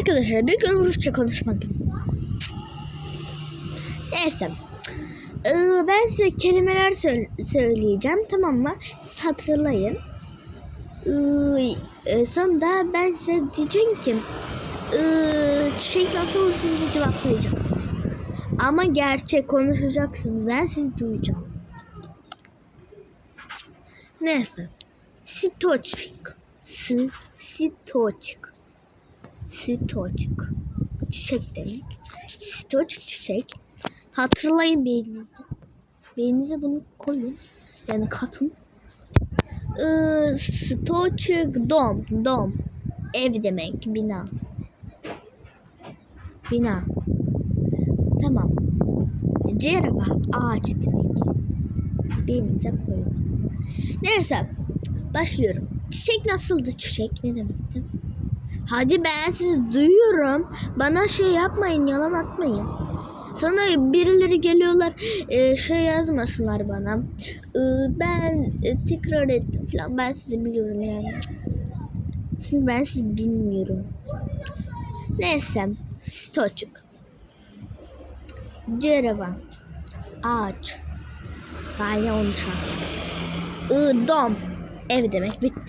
Arkadaşlar bir gün Rusça konuşmak. Neyse. Ee, ben size kelimeler söyle- söyleyeceğim tamam mı? Siz hatırlayın. Ee, e, sonra ben size diyeceğim ki ee, şey nasıl siz de cevaplayacaksınız. Ama gerçek konuşacaksınız. Ben sizi duyacağım. Neyse. Sitoçik. Sitoçik. Sitoçik. Çiçek demek. Sitoçik çiçek. Hatırlayın beyninizde. Beyninize bunu koyun. Yani katın. Ee, stoçik dom. Dom. Ev demek. Bina. Bina. Tamam. Cerraba ağaç demek. Beyninize koyun. Neyse. Başlıyorum. Çiçek nasıldı çiçek? Ne demekti? Hadi ben sizi duyuyorum. Bana şey yapmayın, yalan atmayın. Sonra birileri geliyorlar e, şey yazmasınlar bana. E, ben e, tekrar ettim falan. Ben sizi biliyorum yani. Şimdi ben sizi bilmiyorum. Neyse. Stoçuk. Cereva. Ağaç. Gayet olmuş. I, dom. Ev demek bitti.